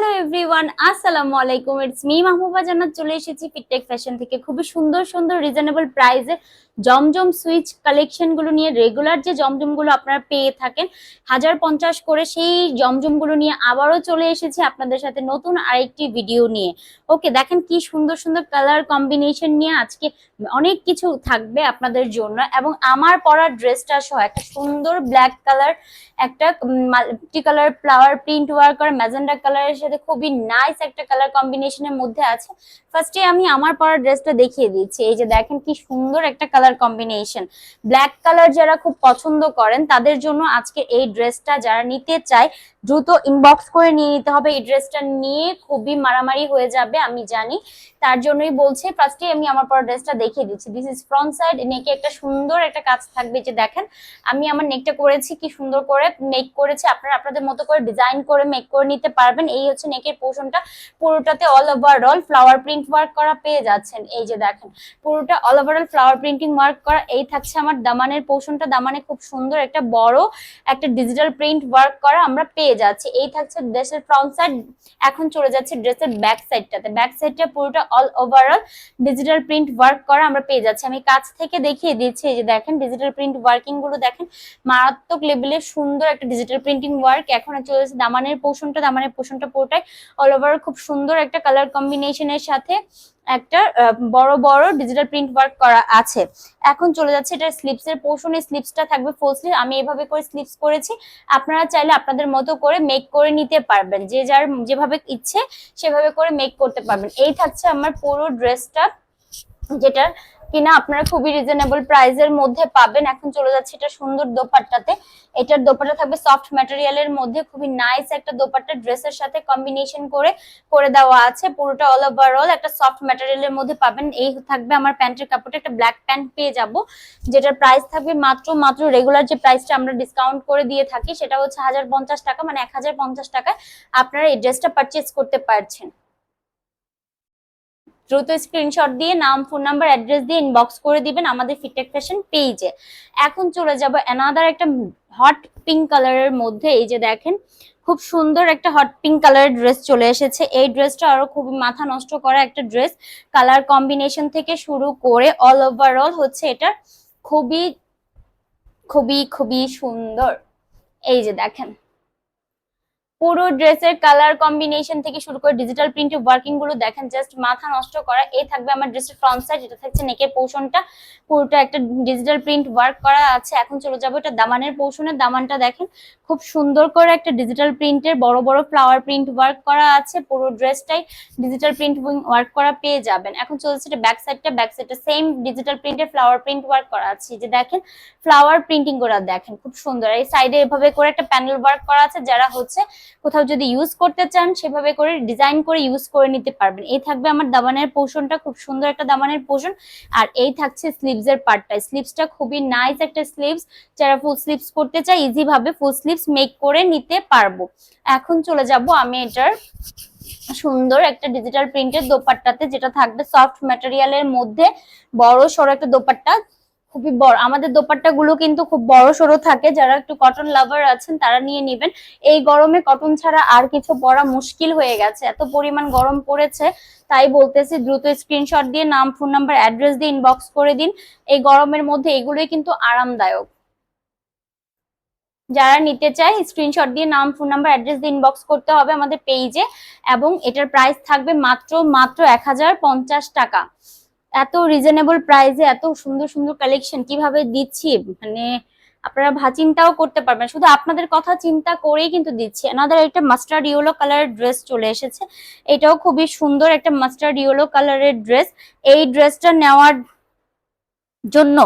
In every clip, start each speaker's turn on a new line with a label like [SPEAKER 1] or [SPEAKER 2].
[SPEAKER 1] Hello everyone আসসালামু আলাইকুম it's me Mahbuba জান্নাত চলে এসেছি ফিটটেক ফ্যাশন থেকে। খুবই সুন্দর সুন্দর রিজনেবল প্রাইসে জমজম সুইচ কালেকশনগুলো নিয়ে রেগুলার যে জমজমগুলো আপনারা পেয়ে থাকেন, হাজার পঞ্চাশ করে সেই জমজমগুলো নিয়ে আবারও চলে এসেছি আপনাদের সাথে নতুন আরেকটি ভিডিও নিয়ে। ওকে দেখেন কি সুন্দর সুন্দর কালার কম্বিনেশন নিয়ে আজকে অনেক কিছু থাকবে আপনাদের জন্য এবং আমার পরা ড্রেসটা সহ একটা সুন্দর ব্ল্যাক কালার একটা multi colour flower print work করা ম্যাজেন্ডা কালারের সাথে খুবই নাইস একটা কালার কম্বিনেশনের মধ্যে আছে। ফার্স্টে আমি আমার পরা ড্রেসটা দেখিয়ে দিচ্ছি। এই যে দেখেন কি সুন্দর একটা কালার কম্বিনেশন ব্ল্যাক কালার যারা খুব পছন্দ করেন, তাদের জন্য আজকে এই ড্রেসটা যারা নিতে চায়, দ্রুত ইনবক্স করে নিয়ে নিতে হবে। এই ড্রেসটা নিয়ে খুবই মারামারি হয়ে যাবে, আমি জানি। তার জন্যই বলছি ফার্স্টে আমি আমার পরা ড্রেসটা দেখিয়ে দিচ্ছি। দিস ইজ ফ্রন্ট সাইড নেকে একটা সুন্দর একটা কাজ থাকবে যে দেখেন, আমি আমার নেকটা করেছি কি সুন্দর করে মেক করেছি। আপনারা আপনাদের মতো করে ডিজাইন করে মেক করে নিতে পারবেন। এই হচ্ছে নেকের পোর্শনটা পুরোটাতে all overall flower print work করা পেয়ে যাচ্ছেন। এই যে দেখেন, পুরোটা all overall flower printing work করা, এই থাকছে আমার দামানের পোর্শনটা দামানে খুব সুন্দর একটা বড় একটা ডিজিটাল প্রিন্ট ওয়ার্ক করা আমরা পেয়ে যাচ্ছি। এই থাকছে ড্রেসের ফ্রন্ট সাইড এখন চলে যাচ্ছে ড্রেসের ব্যাক সাইডটাতে ব্যাক সাইডটা পুরোটা all overall digital print work করা আমরা পেয়ে যাচ্ছি। আমি কাছ থেকে দেখিয়ে দিচ্ছি যে দেখেন ডিজিটাল প্রিন্ট ওয়ার্কিংগুলো দেখেন, মারাত্মক লেভেলের সুন্দর একটা ডিজিটাল প্রিন্টিং ওয়ার্ক এখন চলে দামানের পোষণটা দামানের পোষণটা পুরোটাই অল ওভার খুব সুন্দর একটা কালার কম্বিনেশনের সাথে একটা বড় বড় ডিজিটাল প্রিন্ট ওয়ার্ক করা আছে। এখন চলে যাচ্ছে এটা স্লিপস এর পোর্শন স্লিপসটা থাকবে ফুল স্লিভ আমি এভাবে করে স্লিপস করেছি। আপনারা চাইলে আপনাদের মতো করে মেক করে নিতে পারবেন। যে যার যেভাবে ইচ্ছে সেভাবে করে মেক করতে পারবেন। এই থাকছে আমার পুরো ড্রেসটা যেটা কিনা আপনারা খুবই রিজনেবল প্রাইসের মধ্যে পাবেন। এখন চলে যাচ্ছে এটা সুন্দর দোপাট্টাতে। এটার দোপাট্টা থাকবে সফট ম্যাটেরিয়ালের মধ্যে। খুবই নাইস একটা দোপাট্টা ড্রেসের সাথে কম্বিনেশন করে করে দেওয়া আছে। পুরোটা অল ওভারঅল একটা সফট ম্যাটেরিয়ালের মধ্যে পাবেন। এই থাকবে আমার প্যান্টের কাপড়টা। একটা ব্ল্যাক প্যান্ট পেয়ে যাব। যেটার প্রাইস থাকবে মাত্র মাত্র রেগুলার যে প্রাইসটা আমরা ডিসকাউন্ট করে দিয়ে থাকি, সেটা হচ্ছে হাজার টাকা মানে এক টাকায় আপনারা এই ড্রেসটা পারচেস করতে পারছেন। দ্রুত স্ক্রিনশট দিয়ে নাম ফোন নাম্বার অ্যাড্রেস দিয়ে ইনবক্স করে দিবেন আমাদের ফিটেক ফ্যাশন পেজে এখন চলে যাব অ্যানাদার একটা হট পিঙ্ক কালারের মধ্যে। এই যে দেখেন, খুব সুন্দর একটা হট পিঙ্ক কালারের ড্রেস চলে এসেছে। এই ড্রেসটা আরও খুবই মাথা নষ্ট করা একটা ড্রেস কালার কম্বিনেশন থেকে শুরু করে অল ওভারঅল হচ্ছে এটা খুবই খুবই খুবই সুন্দর। এই যে দেখেন। পুরো ড্রেসের কালার কম্বিনেশন থেকে শুরু করে ডিজিটাল প্রিন্ট ওয়ার্কিংগুলো দেখেন জাস্ট মাথা নষ্ট করা, এই থাকবে আমার ড্রেসের ফ্রন্ট সাইড এটা থাকছে নেকের পোর্শনটা পুরোটা একটা ডিজিটাল প্রিন্ট ওয়ার্ক করা আছে, এখন চলে যাব এটা দামানের পোর্শনের দামানটা দেখেন, খুব সুন্দর করে একটা ডিজিটাল প্রিন্টের বড় বড় ফ্লাওয়ার প্রিন্ট ওয়ার্ক করা আছে, পুরো ড্রেসটাই ডিজিটাল প্রিন্ট ওয়ার্ক করা পেয়ে যাবেন। এখন চলছে এটা ব্যাক সাইডটা ব্যাক সাইডটা সেম ডিজিটাল প্রিন্টের ফ্লাওয়ার প্রিন্ট ওয়ার্ক করা আছে। যে দেখেন ফ্লাওয়ার প্রিন্টিং করা দেখেন, খুব সুন্দর। এই সাইডে এভাবে করে একটা প্যানেল ওয়ার্ক করা আছে, যারা হচ্ছে কোথাও যদি ইউজ করতে চান, সেভাবে করে ডিজাইন করে ইউজ করে নিতে পারবেন। এই থাকবে আমার দাবানের পোষণটা, খুব সুন্দর একটা দাবানের পোষণ। আর এই থাকছে স্লিভস এর পার্টটা স্লিভসটা খুবই নাইস একটা স্লিভস যারা ফুল স্লিভস করতে চায় ইজি ভাবে ফুল স্লিভস মেক করে নিতে পারব। এখন চলে যাব আমি এটার সুন্দর একটা ডিজিটাল প্রিন্টের দোপাট্টাতে, যেটা থাকবে সফট ম্যাটেরিয়ালের মধ্যে। বড় সড়ো একটা দোপাট্টা খুবই বড়, আমাদের দোপাট্টা গুলো কিন্তু খুব বড় সড়ো থাকে, যারা একটু কটন লাভার আছেন তারা নিয়ে নেবেন। এই গরমে কটন ছাড়া আর কিছু পরা মুশকিল হয়ে গেছে, এত পরিমাণ গরম পড়েছে, তাই বলতেছি দ্রুত স্ক্রিনশট দিয়ে নাম ফোন নাম্বার অ্যাড্রেস দিয়ে ইনবক্স করে দিন, এই গরমের মধ্যে এগুলোই কিন্তু আরামদায়ক। যারা নিতে চায় স্ক্রিনশট দিয়ে নাম ফোন নাম্বার অ্যাড্রেস দিয়ে ইনবক্স করতে হবে আমাদের পেজে এবং এটার প্রাইস থাকবে মাত্র মাত্র এক হাজার পঞ্চাশ টাকা। এত রিজনেবল প্রাইসে এত সুন্দর সুন্দর কালেকশন কীভাবে দিচ্ছি? মানে আপনারা ভা চিন্তাও করতে পারবেন। শুধু আপনাদের কথা চিন্তা করেই কিন্তু দিচ্ছি। এনাদের একটা মাস্টার্ড ইয়েলো কালারের ড্রেস চলে এসেছে। এটাও খুবই সুন্দর একটা মাস্টার্ড ইয়েলো কালারের ড্রেস এই ড্রেসটা নেওয়ার জন্য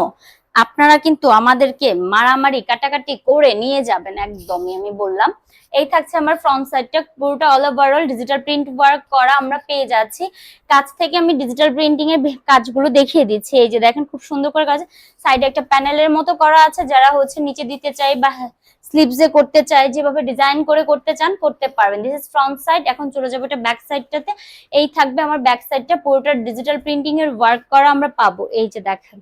[SPEAKER 1] আপনারা কিন্তু আমাদেরকে মারামারি, কাটাকাটি করে নিয়ে যাবেন একদমই, আমি বললাম। এই থাকছে আমার ফ্রন্ট সাইডটা পুরোটা all overall digital print work করা আমরা পেয়ে যাচ্ছি। কাছ থেকে আমি ডিজিটাল প্রিন্টিং এর কাজগুলো দেখিয়ে দিচ্ছি। এই যে দেখেন, খুব সুন্দর করে কাজ। সাইডে একটা প্যানেলের মতো করা আছে, যারা হচ্ছে নিচে দিতে চাই বা স্লিভসে করতে চাই যেভাবে ডিজাইন করে করতে চান, করতে পারবেন। দিস ইজ ফ্রন্ট সাইড এখন চলে যাব এটা ব্যাক সাইডটাতে এই থাকবে আমার ব্যাক সাইডটা পুরোটা ডিজিটাল প্রিন্টিং এর ওয়ার্ক করা আমরা পাবো। এই যে দেখেন।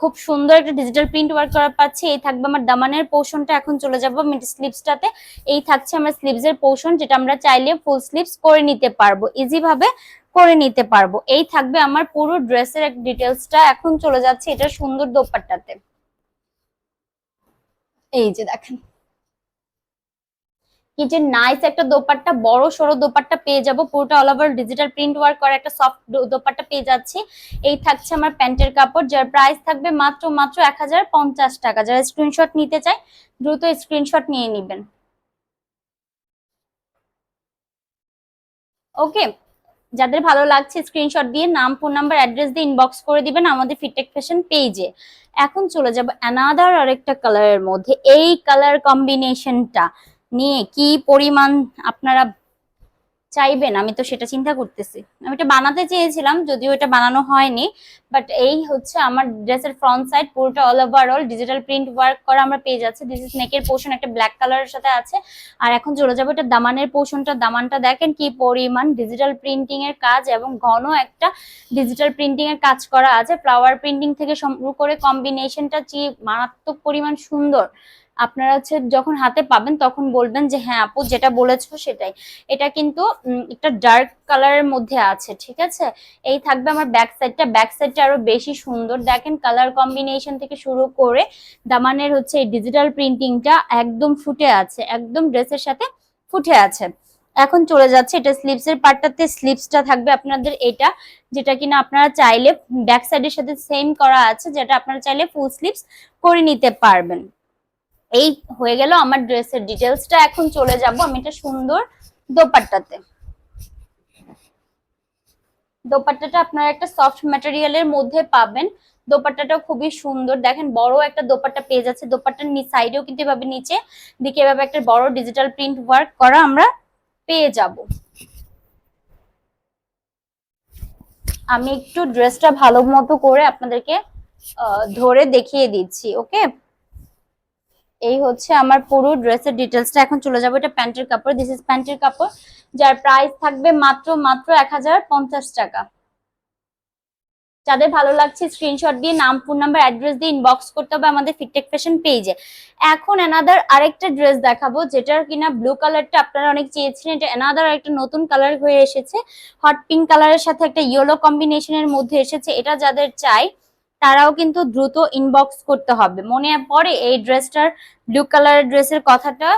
[SPEAKER 1] খুব সুন্দর একটা ডিজিটাল প্রিন্ট ওয়ার্ক করা পাচ্ছি। এই থাকবে আমার দামানের পোর্শনটা এখন চলে যাব মিড স্লিপসটাতে এই থাকছে আমার স্লিপস এর পোর্শন যেটা আমরা চাইলে ফুল স্লিপস করে নিতে পারব। ইজি ভাবে করে নিতে পারব। এই থাকবে আমার পুরো ড্রেসের এক ডিটেলসটা এখন চলে যাচ্ছে এটা সুন্দর দোপাট্টাতে। এই যে দেখেন। কি যে নাইস একটা দোপাট্টা, বড় সড়ো দোপাট্টা পেয়ে যাব। পুরোটা all over digital print work করা একটা সফট দোপাট্টা পেয়ে যাচ্ছি। এই থাকছে আমার প্যান্টের কাপড়, যার প্রাইস থাকবে মাত্র মাত্র এক হাজার পঞ্চাশ টাকা। যারা স্ক্রিনশট নিতে চায়, দ্রুত স্ক্রিনশট নিয়ে নেবেন। ওকে, যাদের ভালো লাগছে স্ক্রিনশট দিয়ে নাম ফোন নাম্বার অ্যাড্রেস দিয়ে ইনবক্স করে দিবেন আমাদের ফিটটেক ফ্যাশন পেজে এখন চলে যাব অ্যানাদার আরেকটা কালারের মধ্যে। এই কালার কম্বিনেশনটা নিয়ে কি পরিমাণ আপনারা চাইবেন? আমি তো সেটা চিন্তা করতেছি। আমি এটা বানাতে চেয়েছিলাম, যদিও এটা বানানো হয়নি। বাট এই হচ্ছে আমার ড্রেসের ফ্রন্ট সাইড পুরোটা all over all digital print work করা আমরা পেয়ে যাচ্ছে। দিস ইজ নেকের পোর্শন একটা ব্ল্যাক কালারের সাথে আছে। আর এখন চলে যাব এটা দামানের পোর্শনটা দামানটা দেখেন কি পরিমাণ ডিজিটাল প্রিন্টিং এর কাজ এবং ঘন একটা ডিজিটাল প্রিন্টিং এর কাজ করা আছে। ফ্লাওয়ার প্রিন্টিং থেকে শুরু করে কম্বিনেশনটা যে মারাত্মক পরিমাণ সুন্দর। আপনারা হচ্ছে যখন হাতে পাবেন তখন বলবেন যে হ্যাঁ আপু, যেটা বলেছ সেটাই। এটা কিন্তু একটা ডার্ক কালারের মধ্যে আছে, ঠিক আছে? এই থাকবে আমার ব্যাক সাইডটা ব্যাক সাইডটা আরও বেশি সুন্দর। দেখেন কালার কম্বিনেশন থেকে শুরু করে দামানের হচ্ছে এই ডিজিটাল প্রিন্টিংটা একদম ফুটে আছে, একদম ড্রেসের সাথে ফুটে আছে। এখন চলে যাচ্ছে এটা স্লিভস এর পার্টটাতে স্লিভসটা থাকবে আপনাদের এটা, যেটা কিনা আপনারা চাইলে ব্যাক সাইডের সাথে সেম করা আছে, যেটা আপনারা চাইলে ফুল স্লিপস করে নিতে পারবেন। এই হয়ে গেল আমার ড্রেসের ডিটেলসটা এখন চলে যাব আমি এটা সুন্দর দোপাট্টাতে। দোপাট্টাটা আপনারা একটা সফট ম্যাটেরিয়ালের মধ্যে পাবেন। দোপাট্টাটা খুবই সুন্দর। দেখেন, বড় একটা দোপাট্টা পেয়ে যাচ্ছে। দোপাট্টার সাইডেও কিন্তু এভাবে নিচে, দিকে এভাবে একটা বড় ডিজিটাল প্রিন্ট ওয়ার্ক করা আমরা পেয়ে যাব। আমি একটু ড্রেসটা ভালো মতো করে আপনাদেরকে ধরে দেখিয়ে দিচ্ছি ওকে এই হচ্ছে আমার পুরো ড্রেসের ডিটেলসটা এখন চলে যাব, এটা প্যান্টের কাপড়। দিস ইজ প্যান্টের কাপড়, যার প্রাইস থাকবে মাত্র মাত্র এক হাজার পঞ্চাশ টাকা। যাদের ভালো লাগছে স্ক্রিনশট দিয়ে নাম ফোন নাম্বার অ্যাড্রেস দিয়ে ইনবক্স করতে হবে আমাদের ফিটটেক ফ্যাশন পেজে এখন এনাদার আরেকটা ড্রেস দেখাবো, যেটার কিনা ব্লু কালারটা আপনারা অনেক চেয়েছিলেন। এটা এনাদার একটা নতুন কালার হয়ে এসেছে। হট পিঙ্ক কালারের সাথে একটা ইয়েলো কম্বিনেশনের মধ্যে এসেছে। এটা যাদের চাই তারাও কিন্তু দ্রুত ইনবক্স করতে হবে। মনে পড়ে এই ড্রেসটার ব্লু কালারের ড্রেসের কথাটা?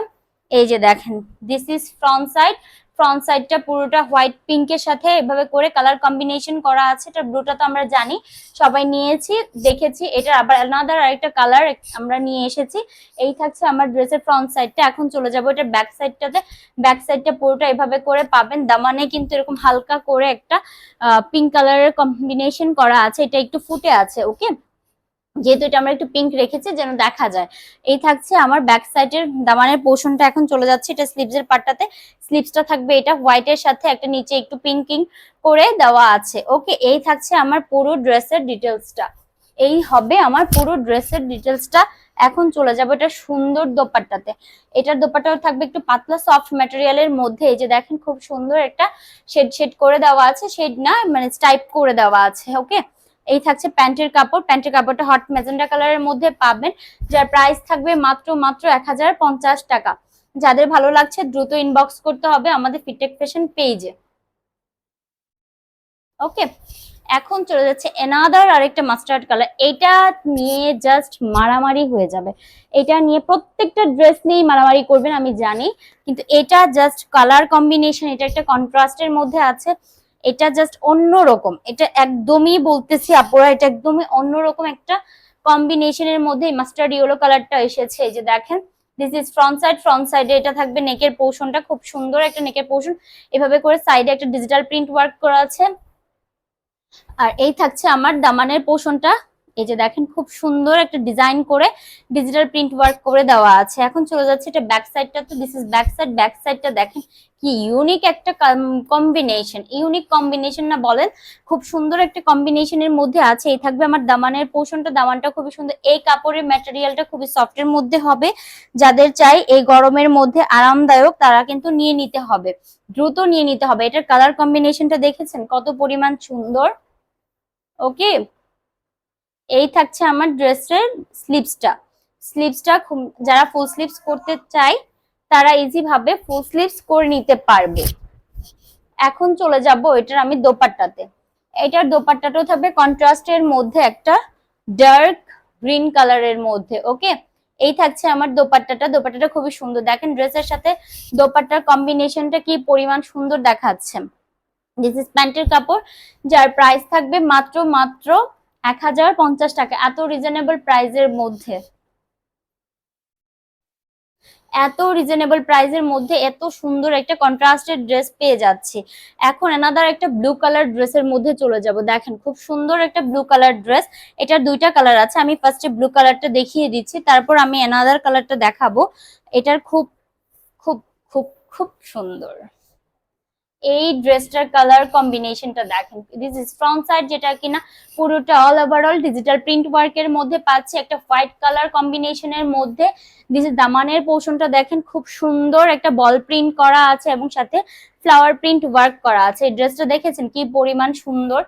[SPEAKER 1] এই যে দেখেন this is front side front সাইডটা পুরোটা হোয়াইট পিঙ্কের সাথে এভাবে করে কালার কম্বিনেশন করা আছে, এটা ব্লুটা তো আমরা জানি। সবাই নিয়েছি, দেখেছি এটা আবার আলাদা আরেকটা কালার আমরা নিয়ে এসেছি। এই থাকছে আমার ড্রেসের ফ্রন্ট সাইডটা এখন চলে যাব এটা ব্যাক সাইডটাতে ব্যাক সাইডটা পুরোটা এভাবে করে পাবেন। দামানে কিন্তু এরকম হালকা করে একটা পিঙ্ক কালারের কম্বিনেশন করা আছে। এটা একটু ফুটে আছে ওকে যেহেতু এটা আমরা একটু পিঙ্ক রেখেছি, যেন দেখা যায়। এই থাকছে আমার ব্যাক সাইডের দামানের পোর্শনটা এখন চলে যাচ্ছে এটা স্লিভস এর পার্টটাতে স্লিভসটা থাকবে এটা হোয়াইটের সাথে, একটা নিচে একটু পিঙ্কিং করে দেওয়া আছে। ওকে এই থাকছে আমার পুরো ড্রেসের ডিটেলসটা এই হবে আমার পুরো ড্রেসের ডিটেলসটা এখন চলে যাব এটা সুন্দর দোপাট্টাতে। এটার দোপাট্টাও থাকবে একটু পাতলা সফট ম্যাটেরিয়ালের মধ্যে। এই যে দেখেন খুব সুন্দর একটা শেড শেড করে দেওয়া আছে। শেড না মানে স্টাইপ করে দেওয়া আছে। ওকে এই থাকছে প্যান্টের কাপড়। প্যান্টের কাপড়টা হট ম্যাজেন্ডা কালারের মধ্যে পাবেন, যার প্রাইস থাকবে মাত্র মাত্র এক হাজার পঞ্চাশ টাকা। যাদের ভালো লাগছে দ্রুত ইনবক্স করতে হবে আমাদের ফিটেক ফ্যাশন পেজে ওকে এখন চলে যাচ্ছে এনাদার আরেকটা মাস্টার্ড কালার এটা নিয়ে জাস্ট মারামারি হয়ে যাবে। এটা নিয়ে প্রত্যেকটা ড্রেস নিয়েই মারামারি করবেন, আমি জানি। কিন্তু এটা জাস্ট কালার কম্বিনেশন এটা একটা কন্ট্রাস্টের মধ্যে আছে। এটা জাস্ট অন্যরকম। এটা একদমই বলতেছি আপুরা, এটা একদমই অন্যরকম একটা কম্বিনেশনের মধ্যে মাস্টার্ড ইয়েলো কালারটা এসেছে। এই যে দেখেন this is front side front সাইডে এটা থাকবে নেকের পোর্শনটা খুব সুন্দর একটা নেকের পোর্শন এভাবে করে সাইডে একটা ডিজিটাল প্রিন্ট ওয়ার্ক করা আছে। আর এই থাকছে আমার দামানের পোর্শনটা এই যে দেখেন, খুব সুন্দর একটা ডিজাইন করে ডিজিটাল প্রিন্ট ওয়ার্ক করে দেওয়া আছে। এখন চলে যাচ্ছে এটা ব্যাক সাইডটা তো this is back side back সাইডটা দেখেন কি ইউনিক একটা কম্বিনেশন ইউনিক কম্বিনেশন না বলেন, খুব সুন্দর একটা কম্বিনেশনের মধ্যে আছে। এই থাকবে আমার দামানের পোষণটা। দামানটা খুবই সুন্দর। এই কাপড়ের ম্যাটেরিয়ালটা খুবই সফটের মধ্যে হবে। যাদের চাই এই গরমের মধ্যে আরামদায়ক, তারা কিন্তু নিয়ে নিতে হবে। দ্রুত নিয়ে নিতে হবে। এটার কালার কম্বিনেশনটা দেখেছেন? কত পরিমাণ সুন্দর। ওকে এই থাকছে আমার ড্রেসের স্লিভসটা স্লিপসটা যারা ফুল স্লিপস করতে চায়, তারা ইজি ভাবে ফুল স্লিপস করে নিতে পারবে। এখন চলে যাব এটার আমি দোপাট্টাতে। এটার দোপাট্টাটাও থাকবে কন্ট্রাস্টের মধ্যে একটা ডার্ক গ্রিন কালারের মধ্যে ওকে এই থাকছে আমার দোপাট্টাটা। দোপাট্টাটা খুবই সুন্দর। দেখেন ড্রেসের সাথে দোপাট্টার কম্বিনেশনটা কি পরিমাণ সুন্দর দেখাচ্ছে। দিস ইজ প্যান্টের কাপড়, যার প্রাইস থাকবে মাত্র মাত্র এক হাজার পঞ্চাশ টাকা, এত রিজনেবল প্রাইসের মধ্যে। এত রিজনেবল প্রাইসের মধ্যে এত সুন্দর একটা কন্ট্রাস্টেড ড্রেস পেয়ে যাচ্ছি। এখন এনাদার একটা ব্লু কালার ড্রেসের মধ্যে চলে যাব। দেখেন, খুব সুন্দর একটা ব্লু কালার ড্রেস এটার দুইটা কালার আছে, আমি ফার্স্টে ব্লু কালারটা দেখিয়ে দিচ্ছি, তারপর আমি এনাদার কালারটা দেখাবো। এটার খুব খুব খুব খুব সুন্দর। এই ড্রেসটার কালার কম্বিনেশনটা দেখেন। দিস ইজ ফ্রন্ট সাইড যেটা কিনা পুরোটা অল ওভারঅল ডিজিটাল প্রিন্ট ওয়ার্কের মধ্যে পাচ্ছি একটা হোয়াইট কালার কম্বিনেশনের মধ্যে। দিস ইজ দামানের পোর্শনটা দেখেন, খুব সুন্দর একটা বল প্রিন্ট করা আছে এবং সাথে ফ্লাওয়ার প্রিন্ট ওয়ার্ক করা আছে। এই ড্রেসটা দেখেছেন কি পরিমাণ সুন্দর?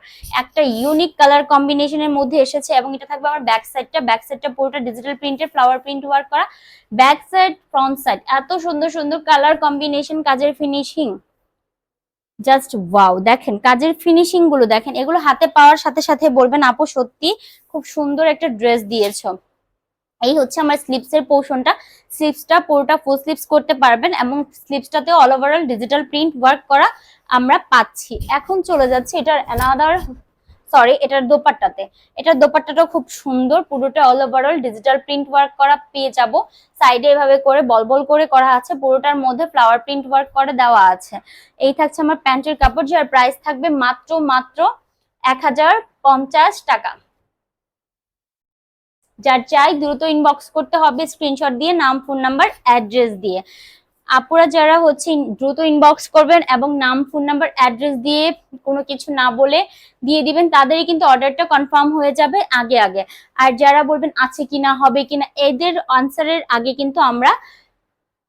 [SPEAKER 1] একটা ইউনিক কালার কম্বিনেশনের মধ্যে এসেছে এবং এটা থাকবে আমার ব্যাক সাইডটা ব্যাক সাইডটা পুরোটা ডিজিটাল প্রিন্টের ফ্লাওয়ার প্রিন্ট ওয়ার্ক করা। ব্যাক সাইড ফ্রন্ট সাইড এত সুন্দর সুন্দর কালার কম্বিনেশন কাজের ফিনিশিং জাস্ট ওয়াও দেখেন, কাজের ফিনিশিংগুলো দেখেন, এগুলো হাতে পাওয়ার সাথে সাথে বলবেন, আপু, সত্যি খুব সুন্দর একটা ড্রেস দিয়েছ। এই হচ্ছে আমার স্লিপস এর পোর্শনটা স্লিপসটা পুরোটা ফুল স্লিপস করতে পারবেন এবং স্লিপসটাতে all overall digital print work করা আমরা পাচ্ছি। এখন চলে যাচ্ছে এটার অ্যানাদার সরি এটার দোপাট্টাতে। এটার দোপাট্টাটাও খুব সুন্দর, পুরোটা all overall digital print work করা পেয়ে যাব। সাইডে এভাবে করে বল বল করে করা আছে, পুরোটার মধ্যে ফ্লাওয়ার প্রিন্ট ওয়ার্ক করে দেওয়া আছে। এই থাকছে আমার প্যান্টের কাপড়, যার প্রাইস থাকবে মাত্র মাত্র এক হাজার পঞ্চাশ টাকা। যার চাই, দ্রুত ইনবক্স করতে হবে স্ক্রিনশট দিয়ে, নাম ফোন নাম্বার অ্যাড্রেস দিয়ে। আপুরা যারা হচ্ছে দ্রুত ইনবক্স করবেন এবং নাম ফোন নাম্বার অ্যাড্রেস দিয়ে কোনো কিছু না বলে দিয়ে দিবেন, তাদেরই কিন্তু অর্ডারটা কনফার্ম হয়ে যাবে আগে আগে। আর যারা বলবেন আছে কিনা, হবে কিনা, এদের আনসারের আগে কিন্তু আমরা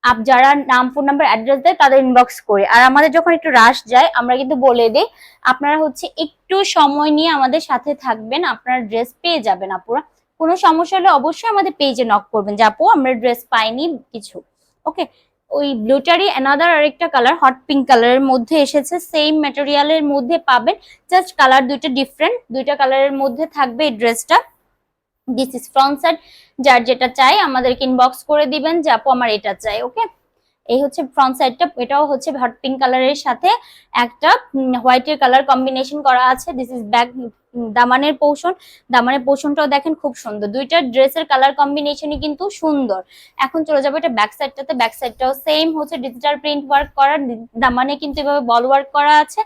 [SPEAKER 1] আপ যারা নাম ফোন নাম্বার অ্যাড্রেস দেয়, তাদের ইনবক্স করি। আর আমাদের যখন একটু রাশ যায়, আমরা কিন্তু বলে দিই, আপনারা হচ্ছে একটু সময় নিয়ে আমাদের সাথে থাকবেন, আপনারা ড্রেস পেয়ে যাবেন আপুরা। কোনো সমস্যা হলে অবশ্যই আমাদের পেজে নক করবেন যে, আপু, আমরা ড্রেস পাইনি কিছু। ওকে ওই ব্লুটারি অ্যানাদার আরেকটা কালার হট পিঙ্ক কালারের মধ্যে এসেছে। সেম ম্যাটেরিয়ালের মধ্যে পাবেন। জাস্ট কালার দুইটা ডিফারেন্ট দুইটা কালারের মধ্যে থাকবে এই ড্রেসটা দিস ইজ ফ্রন্ট সাইড যার যেটা চাই, আমাদেরকে ইনবক্স করে দিবেন যে আপু, আমার এটা চাই ওকে এই হচ্ছে ফ্রন্ট সাইডটা এটাও হচ্ছে হট পিঙ্ক কালারের সাথে একটা হোয়াইটের কালার কম্বিনেশন করা আছে। দিস ইজ ব্যাক দামানের পোর্শন দামানের পোর্শনটাও দেখেন খুব সুন্দর। দুইটা ড্রেসের কালার কম্বিনেশনই কিন্তু সুন্দর। এখন চলে যাব এটা ব্যাক সাইডটাতে ব্যাক সাইডটাও সেম হচ্ছে ডিজিটাল প্রিন্ট ওয়ার্ক করা। দামানে কিন্তু এভাবে বল ওয়ার্ক করা আছে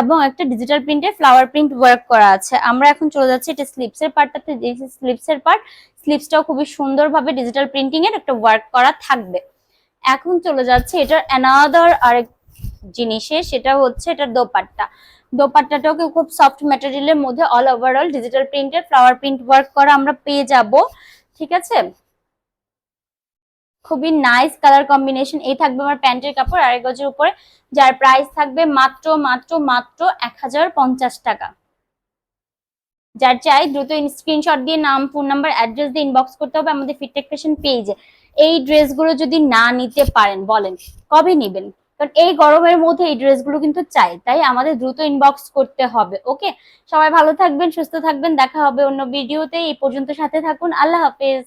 [SPEAKER 1] এবং একটা ডিজিটাল প্রিন্টের ফ্লাওয়ার প্রিন্ট ওয়ার্ক করা আছে। আমরা এখন চলে যাচ্ছি এটা স্লিপসের পার্টটাতে স্লিপসের পার্ট স্লিপসটাও খুবই সুন্দরভাবে ডিজিটাল প্রিন্টিং এর একটা ওয়ার্ক করা থাকবে। এখন চলে যাচ্ছে, এটার অ্যানাদার আরেক জিনিসে, সেটা হচ্ছে এটার দোপাট্টা। দোপাট্টাটাও খুব সফট ম্যাটেরিয়ালের মধ্যে অল ওভারঅল ডিজিটাল প্রিন্টের ফ্লাওয়ার প্রিন্ট ওয়ার্ক করা আমরা পেয়ে যাব, ঠিক আছে? খুবই নাইস কালার কম্বিনেশন এই থাকবে আমার প্যান্টের কাপড় আড়াই গজের উপরে, যার প্রাইস থাকবে মাত্র মাত্র মাত্র এক হাজার পঞ্চাশ টাকা। যার চাই দ্রুত স্ক্রিনশট দিয়ে নাম ফোন নাম্বার অ্যাড্রেস দিয়ে ইনবক্স করতে হবে আমাদের ফিটটেক ফ্যাশন পেজে এই ড্রেসগুলো যদি না নিতে পারেন, বলেন, কবে নিবেন? কারণ এই গরমের মধ্যে এই ড্রেসগুলো কিন্তু চাই, তাই আমাদের দ্রুত ইনবক্স করতে হবে ওকে সবাই ভালো থাকবেন, সুস্থ থাকবেন, দেখা হবে অন্য ভিডিওতে এই পর্যন্ত সাথে থাকুন, আল্লাহ হাফেজ।